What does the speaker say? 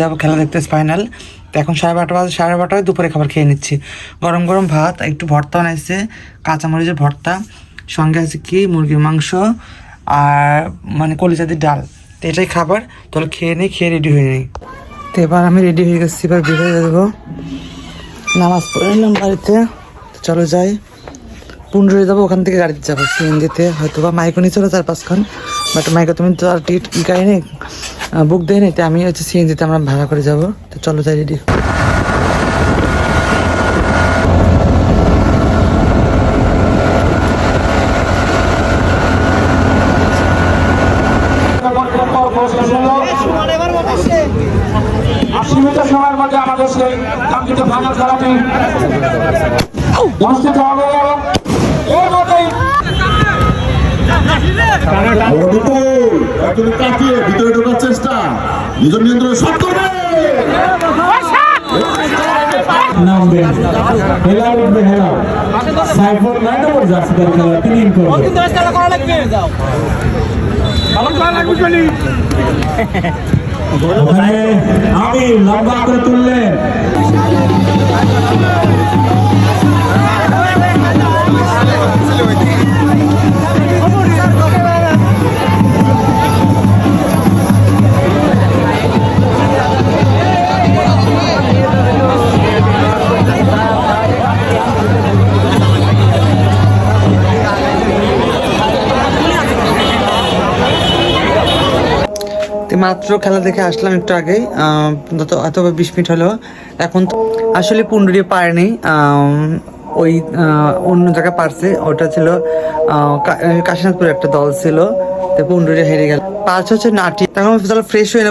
যাব, খেলা দেখতে ফাইনাল তো এখন সাড়ে বারোটা বাজে, সাড়ে বারোটায় দুপুরে খাবার খেয়ে নিচ্ছি। গরম গরম ভাত, একটু ভর্তা বানাইছে, কাঁচামরিচের ভর্তা, সঙ্গে আছে কি, মুরগির মাংস আর মানে কলিজাদের ডাল। তো এটাই খাবার, তাহলে খেয়ে নিই, খেয়ে রেডি হয়ে নিই। তো এবার আমি রেডি হয়ে গেছি, এবার বের হয়ে যাব। নামাজ পড়ে নিলাম বাড়িতে। চলো যাই। পুনরুয়ে যাব, ওখান থেকে গাড়িতে যাব, সিএনজিতে। হয়তো বা মাইকও নিয়ে চলো চার পাঁচক্ষণ বাট মাইকে তুমি তো আর টিকিট কি নেই বুক দেয় নি তো আমি হচ্ছে সিএনজিতে আমরা ভাড়া করে যাব। তো চলো যাই রেডি সময়ের মধ্যে আমাদের সেই কাঙ্ক্ষিত ফাইনাল খেলাটি অনুষ্ঠিত হবে এবং এর মধ্যেই একজন কাটিয়ে ভিতরে ঢোকার চেষ্টা। নিজের নিয়ন্ত্রণে শট করবে। নামবে হেলা উঠবে হেলা সাইফুল নয় নম্বর জার্সি তার খেলা তিনি ইন করবে আমি লম্বা করে তুললেন। মাত্র খেলা দেখে আসলাম একটু আগেই এত বিশ মিনিট হলো। এখন তো আসলে পুন্ডুরি পারেনি ওই অন্য জায়গায় পারছে। ওটা ছিল কাশীনাথপুর একটা দল ছিল। তো পুন্ডুরি হেরে গেল। পাঁচ হচ্ছে নাটি। তখন ফ্রেশ হয়ে